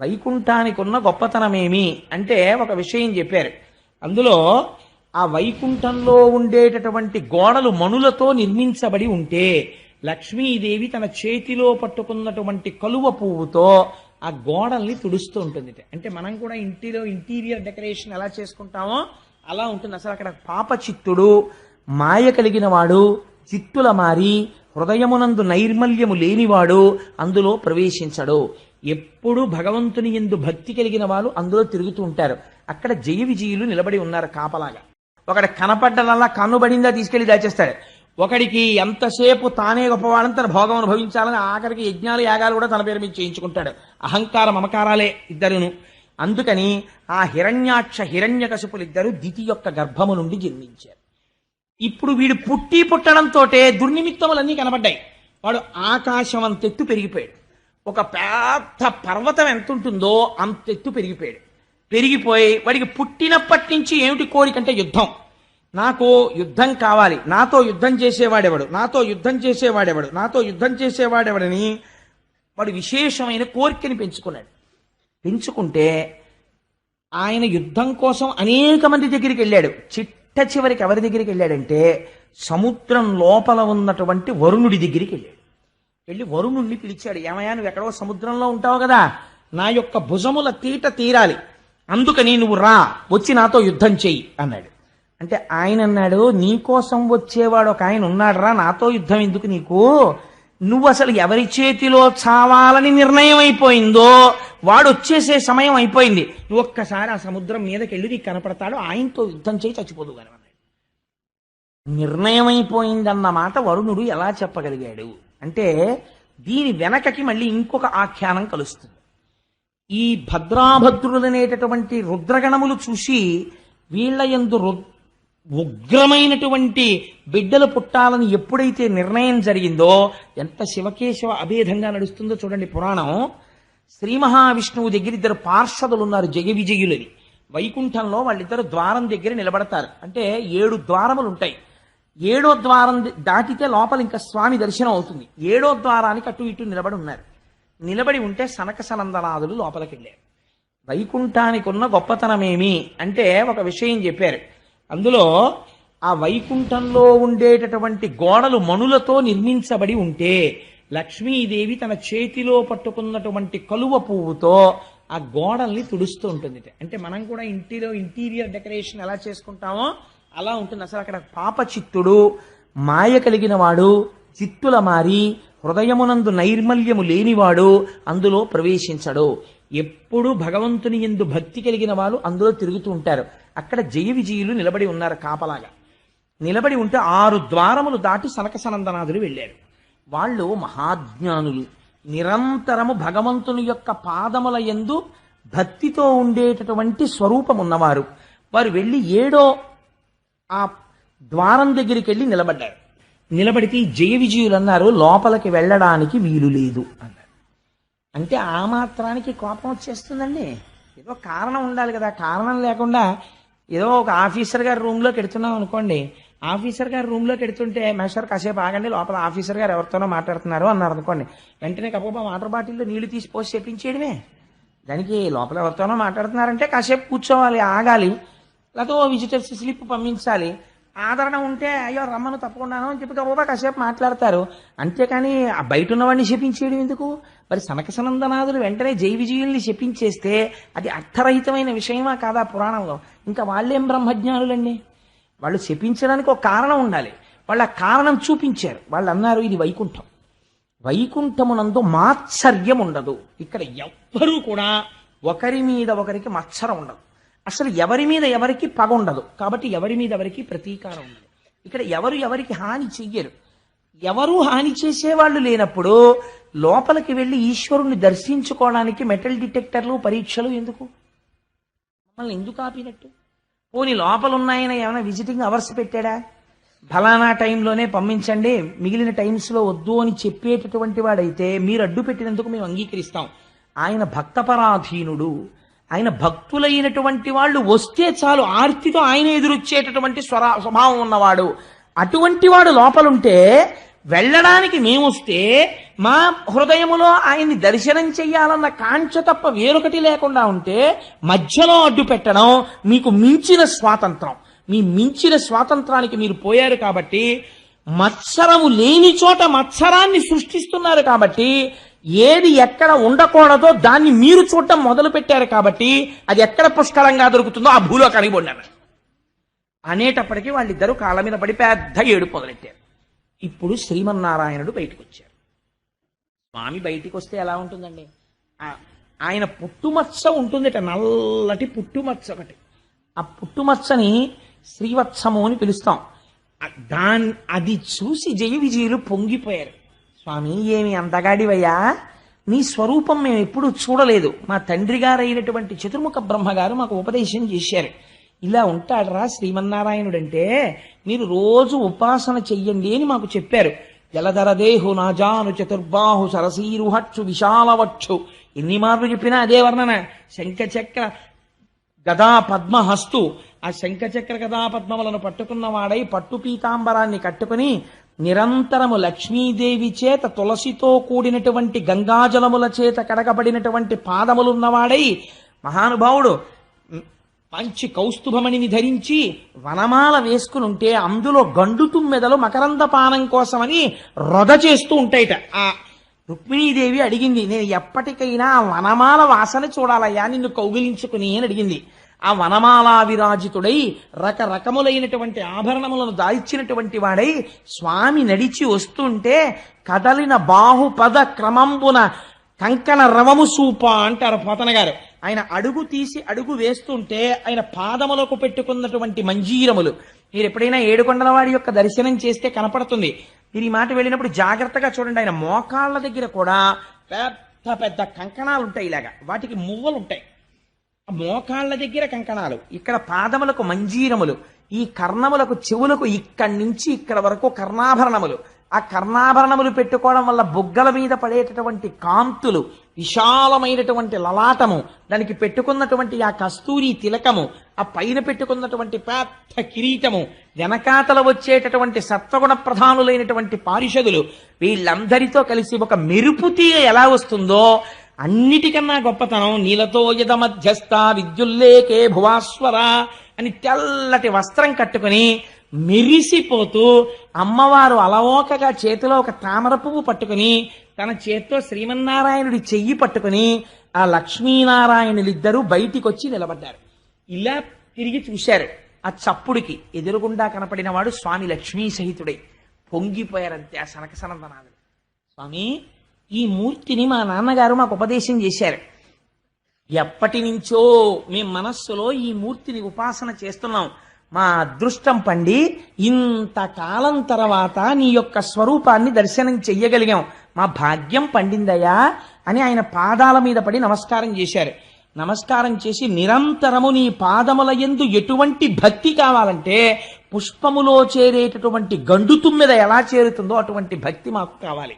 వైకుంఠానికి ఉన్న గొప్పతనమేమి అంటే ఒక విషయం చెప్పారు. అందులో ఆ వైకుంఠంలో ఉండేటటువంటి గోడలు మణులతో నిర్మించబడి ఉంటే లక్ష్మీదేవి తన చేతిలో పట్టుకున్నటువంటి కలువ పువ్వుతో ఆ గోడల్ని తుడుస్తూ ఉంటుంది అంటే మనం కూడా ఇంటిలో ఇంటీరియర్ డెకరేషన్ ఎలా చేసుకుంటామో అలా ఉంటుంది. అసలు అక్కడ పాప చిత్తుడు మాయ కలిగిన వాడు చిత్తుల మారి హృదయమునందు నైర్మల్యము లేనివాడు అందులో ప్రవేశించడు. ఎప్పుడూ భగవంతుని ఎందు భక్తి కలిగిన వాళ్ళు అందులో తిరుగుతూ ఉంటారు. అక్కడ జయ విజయులు నిలబడి ఉన్నారు కాపలాగా. ఒకడు కనపడ్డనల్లా కన్నుబడిందా తీసుకెళ్ళి దాచేస్తాడు. ఒకడికి ఎంతసేపు తానే గొప్పవాడని తన భోగం అనుభవించాలని ఆఖరికి యజ్ఞాలు యాగాలు కూడా తన పేరు మీద చేయించుకుంటాడు. అహంకార మమకారాలే ఇద్దరును. అందుకని ఆ హిరణ్యాక్ష హిరణ్యకశపులిద్దరూ ఇద్దరు దితి యొక్క గర్భము నుండి జన్మించారు. ఇప్పుడు వీడు పుట్టి పుట్టడంతో దుర్నిమిత్తములన్నీ కనబడ్డాయి వాడు ఆకాశం అంతెత్తు పెరిగిపోయాడు. ఒక పెద్ద పర్వతం ఎంత ఉంటుందో అంత ఎత్తు పెరిగిపోయాడు. పెరిగిపోయి వాడికి పుట్టినప్పటి నుంచి ఏమిటి కోరికంటే యుద్ధం. నాకు యుద్ధం కావాలి. నాతో యుద్ధం చేసేవాడెవడు? నాతో యుద్ధం చేసేవాడెవడు? నాతో యుద్ధం చేసేవాడెవడని వాడు విశేషమైన కోరికని పెంచుకున్నాడు. పెంచుకుంటే ఆయన యుద్ధం కోసం అనేక మంది దగ్గరికి వెళ్ళాడు. చిట్ట చివరికి ఎవరి దగ్గరికి వెళ్ళాడంటే సముద్రం లోపల ఉన్నటువంటి వరుణుడి దగ్గరికి వెళ్ళాడు. వెళ్ళి వరుణుణ్ణి పిలిచాడు. ఏమయ్యా నువ్వు ఎక్కడో సముద్రంలో ఉంటావు కదా నా యొక్క భుజముల తీట తీరాలి. అందుకని నువ్వు రా వచ్చి నాతో యుద్ధం చెయ్యి అన్నాడు. అంటే ఆయన అన్నాడు నీకోసం వచ్చేవాడు ఒక ఆయన ఉన్నాడు రా నాతో యుద్ధం ఎందుకు నీకు? నువ్వు అసలు ఎవరి చేతిలో చావాలని నిర్ణయం అయిపోయిందో వాడు వచ్చేసే సమయం అయిపోయింది. నువ్వు ఒక్కసారి ఆ సముద్రం మీదకి వెళ్ళి నీకు కనపడతాడు ఆయనతో యుద్ధం చేయి చచ్చిపోదు కానీ అన్నాడు. నిర్ణయం అయిపోయిందన్న మాట వరుణుడు ఎలా చెప్పగలిగాడు? అంటే దీని వెనకకి మళ్ళీ ఇంకొక ఆఖ్యానం కలుస్తుంది. ఈ భద్రాభద్రులనేటటువంటి రుద్రగణములు చూసి వీళ్ళ ఎందు రు ఉగ్రమైనటువంటి బిడ్డలు పుట్టాలని ఎప్పుడైతే నిర్ణయం జరిగిందో ఎంత శివకేశవ అభేదంగా నడుస్తుందో చూడండి పురాణం. శ్రీ మహావిష్ణువు దగ్గర ఇద్దరు పార్షదులు ఉన్నారు జయ విజయులని. వైకుంఠంలో వాళ్ళిద్దరు ద్వారం దగ్గర నిలబడతారు. అంటే ఏడు ద్వారములు ఉంటాయి. ఏడో ద్వారం దాటితే లోపల ఇంకా స్వామి దర్శనం అవుతుంది. ఏడో ద్వారానికి అటు ఇటు నిలబడి ఉన్నారు. నిలబడి ఉంటే సనక సనందనాథులు లోపలికి వెళ్ళారు వైకుంఠానికి ఉన్న గొప్పతనమేమి అంటే ఒక విషయం చెప్పారు. అందులో ఆ వైకుంఠంలో ఉండేటటువంటి గోడలు మణులతో నిర్మించబడి ఉంటే లక్ష్మీదేవి తన చేతిలో పట్టుకున్నటువంటి కలువ పువ్వుతో ఆ గోడల్ని తుడుస్తూ ఉంటుంది అంటే మనం కూడా ఇంటిలో ఇంటీరియర్ డెకరేషన్ ఎలా చేసుకుంటామో అలా ఉంటుంది. అసలు అక్కడ పాప చిత్తుడు మాయ కలిగిన వాడు చిత్తుల మారి హృదయమునందు నైర్మల్యము లేనివాడు అందులో ప్రవేశించడు. ఎప్పుడు భగవంతుని ఎందు భక్తి కలిగిన వాళ్ళు అందులో తిరుగుతూ ఉంటారు. అక్కడ జయ విజయులు నిలబడి ఉన్నారు కాపలాగా. నిలబడి ఉంటే ఆరు ద్వారములు దాటి సనక సనందనాథులు వెళ్ళారు. వాళ్ళు మహాజ్ఞానులు. నిరంతరము భగవంతుని యొక్క పాదముల యందు భక్తితో ఉండేటటువంటి స్వరూపం ఉన్నవారు వారు వెళ్ళి ఏడో ఆ ద్వారం దగ్గరికి వెళ్ళి నిలబడ్డారు. నిలబడితే జయ విజయులు అన్నారు లోపలికి వెళ్ళడానికి వీలు లేదు అన్నారు. అంటే ఆ మాత్రానికి కోపం వచ్చేస్తుందండి. ఏదో కారణం ఉండాలి కదా. కారణం లేకుండా ఏదో ఒక ఆఫీసర్ గారి రూమ్లోకి ఎడుతున్నాం అనుకోండి. ఆఫీసర్ గారి రూమ్లోకి ఎడుతుంటే మేస్టర్ కాసేపు ఆగండి లోపల ఆఫీసర్ గారు ఎవరితోనో మాట్లాడుతున్నారు అన్నారు అనుకోండి. వెంటనే కప్ప వాటర్ బాటిల్లో నీళ్ళు తీసి పోసి చెప్పించేయడమే దానికి లోపల ఎవరితోనో మాట్లాడుతున్నారంటే కాసేపు కూర్చోవాలి ఆగాలి. లేకపోతే ఓ విజిటర్స్ స్లిప్ పంపించాలి. ఆదరణ ఉంటే అయ్యో రమ్మను తప్పకుండాను అని చెప్పి గబోబా కాసేపు మాట్లాడతారు. అంతేకాని ఆ బయట ఉన్నవాడిని శపించేయడం ఎందుకు? మరి సనక సనందనాథులు వెంటనే జై విజయుల్ని శపించేస్తే అది అర్థరహితమైన విషయమా కాదా పురాణంలో? ఇంకా వాళ్ళేం బ్రహ్మజ్ఞానులండి? వాళ్ళు శపించడానికి ఒక కారణం ఉండాలి. వాళ్ళ కారణం చూపించారు. వాళ్ళు అన్నారు ఇది వైకుంఠం. వైకుంఠమునందు మాత్సర్యం ఉండదు ఇక్కడ ఎవ్వరూ కూడా ఒకరి మీద ఒకరికి మత్సరం ఉండదు. అసలు ఎవరి మీద ఎవరికి పగ ఉండదు. కాబట్టి ఎవరి మీద ఎవరికి ప్రతీకారం ఉండదు. ఇక్కడ ఎవరు ఎవరికి హాని చెయ్యరు. ఎవరు హాని చేసేవాళ్ళు లేనప్పుడు లోపలికి వెళ్ళి ఈశ్వరుణ్ణి దర్శించుకోవడానికి మెటల్ డిటెక్టర్లు పరీక్షలు ఎందుకు? మమ్మల్ని ఎందుకు ఆపినట్టు? పోనీ లోపల ఉన్నాయన ఏమైనా విజిటింగ్ అవర్స్ పెట్టాడా? ఫలానా టైంలోనే పంపించండి మిగిలిన టైమ్స్లో వద్దు అని చెప్పేటటువంటి వాడైతే మీరు అడ్డు పెట్టినందుకు మేము అంగీకరిస్తాం. ఆయన భక్తపరాధీనుడు. ఆయన భక్తులైనటువంటి వాళ్ళు వస్తే చాలు ఆర్తితో ఆయన ఎదురొచ్చేటటువంటి స్వరా స్వభావం ఉన్నవాడు. అటువంటి వాడు లోపలుంటే వెళ్ళడానికి మేమొస్తే మా హృదయములో ఆయన్ని దర్శనం చెయ్యాలన్న కాంక్ష తప్ప వేరొకటి లేకుండా ఉంటే మధ్యలో అడ్డు పెట్టడం మీకు మించిన స్వాతంత్రం. మీ మించిన స్వాతంత్రానికి మీరు పోయారు కాబట్టి మత్సరము లేని చోట మత్సరాన్ని సృష్టిస్తున్నారు కాబట్టి ఏది ఎక్కడ ఉండకూడదో దాన్ని మీరు చూడటం మొదలు పెట్టారు కాబట్టి అది ఎక్కడ పుష్కలంగా దొరుకుతుందో ఆ భూలో కనిగొండారు అనేటప్పటికీ వాళ్ళిద్దరూ కాళ్ళ మీద పడి పెద్ద ఏడు మొదలెట్టారు. ఇప్పుడు శ్రీమన్నారాయణుడు బయటకు వచ్చారు స్వామి బయటికి వస్తే ఎలా ఉంటుందండి? ఆయన పుట్టుమచ్చ ఉంటుందిట నల్లటి పుట్టుమచ్చ ఒకటి. ఆ పుట్టుమచ్చని శ్రీవత్సము అని పిలుస్తాం. దాన్ అది చూసి జయ విజయులు పొంగిపోయారు. స్వామి ఏమి అందగాడివయ్యా నీ స్వరూపం మేము ఎప్పుడూ చూడలేదు. మా తండ్రి గారైనటువంటి చతుర్ముఖ బ్రహ్మగారు మాకు ఉపదేశం చేశారు. ఇలా ఉంటాడరా శ్రీమన్నారాయణుడంటే? మీరు రోజు ఉపాసన చెయ్యండి అని మాకు చెప్పారు. జలధరదేహు నాజాను చతుర్బాహు సరసీరుహక్షు విశాలవక్షు ఎన్ని మార్లు చెప్పినా అదే వర్ణన. శంఖచక్ర గదా పద్మహస్తు ఆ శంఖచక్ర గదా పద్మములను పట్టుకున్న వాడై పట్టు పీతాంబరాన్ని కట్టుకుని నిరంతరము లక్ష్మీదేవి చేత తులసితో కూడినటువంటి గంగాజలముల చేత కడగబడినటువంటి పాదములున్నవాడై మహానుభావుడు మంచి కౌస్తుభమణిని ధరించి వనమాల వేసుకుని ఉంటే అందులో గండు తుమ్మెదలు మకరంద పానం కోసమని రొద చేస్తూ ఉంటాయిట. ఆ రుక్మిణీదేవి అడిగింది నేను ఎప్పటికైనా వనమాల వాసన చూడాలయ్యా నిన్ను కౌగిలించుకుని అని అడిగింది. ఆ వనమాలా విరాజితుడై రకరకములైనటువంటి ఆభరణములను దాల్చినటువంటి వాడై స్వామి నడిచి వస్తుంటే కదలిన బాహుపద క్రమంబున కంకణ రవము సూప అంటారు పోతన గారు ఆయన అడుగు తీసి అడుగు వేస్తుంటే ఆయన పాదములకు పెట్టుకున్నటువంటి మంజీరములు. మీరు ఎప్పుడైనా ఏడుకొండల వాడి యొక్క దర్శనం చేస్తే కనపడుతుంది. మీరు ఈ మాట వెళ్ళినప్పుడు జాగ్రత్తగా చూడండి. ఆయన మోకాళ్ళ దగ్గర కూడా పెద్ద పెద్ద కంకణాలు ఉంటాయి ఇలాగా. వాటికి మువ్వలు ఉంటాయి మోకాళ్ళ దగ్గర కంకణాలు ఇక్కడ పాదములకు మంజీరములు ఈ కర్ణములకు చెవులకు ఇక్కడి నుంచి ఇక్కడ వరకు కర్ణాభరణములు. ఆ కర్ణాభరణములు పెట్టుకోవడం వల్ల బుగ్గల మీద పడేటటువంటి కాంతులు విశాలమైనటువంటి లలాటము దానికి పెట్టుకున్నటువంటి ఆ కస్తూరి తిలకము ఆ పైన పెట్టుకున్నటువంటి పెద్ద కిరీటము వెనకాతల వచ్చేటటువంటి సత్వగుణ ప్రధానులైనటువంటి పారిషదులు వీళ్ళందరితో కలిసి ఒక మెరుపు తీగ ఎలా వస్తుందో అన్నిటికన్నా గొప్పతనం నీలతో యద మధ్యస్థ విద్యుల్లేకే భువాస్వర అని తెల్లటి వస్త్రం కట్టుకుని మెరిసిపోతూ అమ్మవారు అలవోకగా చేతిలో ఒక తామర పువ్వు పట్టుకుని తన చేత్తో శ్రీమన్నారాయణుడి చెయ్యి పట్టుకుని ఆ లక్ష్మీనారాయణులిద్దరూ బయటికి వచ్చి నిలబడ్డారు. ఇలా తిరిగి చూశారు. ఆ చప్పుడికి ఎదురుగుండా కనపడిన వాడు స్వామి లక్ష్మీ సహితుడై పొంగిపోయారంతే ఆ సనక సనందనాథుడు స్వామి ఈ మూర్తిని మా నాన్నగారు మాకు ఉపదేశం చేశారు. ఎప్పటి నుంచో మేము మనస్సులో ఈ మూర్తిని ఉపాసన చేస్తున్నాం. మా అదృష్టం పండి ఇంతకాలం తర్వాత నీ యొక్క స్వరూపాన్ని దర్శనం చెయ్యగలిగాం. మా భాగ్యం పండిందయ్యా అని ఆయన పాదాల మీద పడి నమస్కారం చేశారు. నమస్కారం చేసి నిరంతరము నీ పాదముల ఎందు ఎటువంటి భక్తి కావాలంటే పుష్పములో చేరేటటువంటి గండుతుమ్మెద ఎలా చేరుతుందో అటువంటి భక్తి మాకు కావాలి.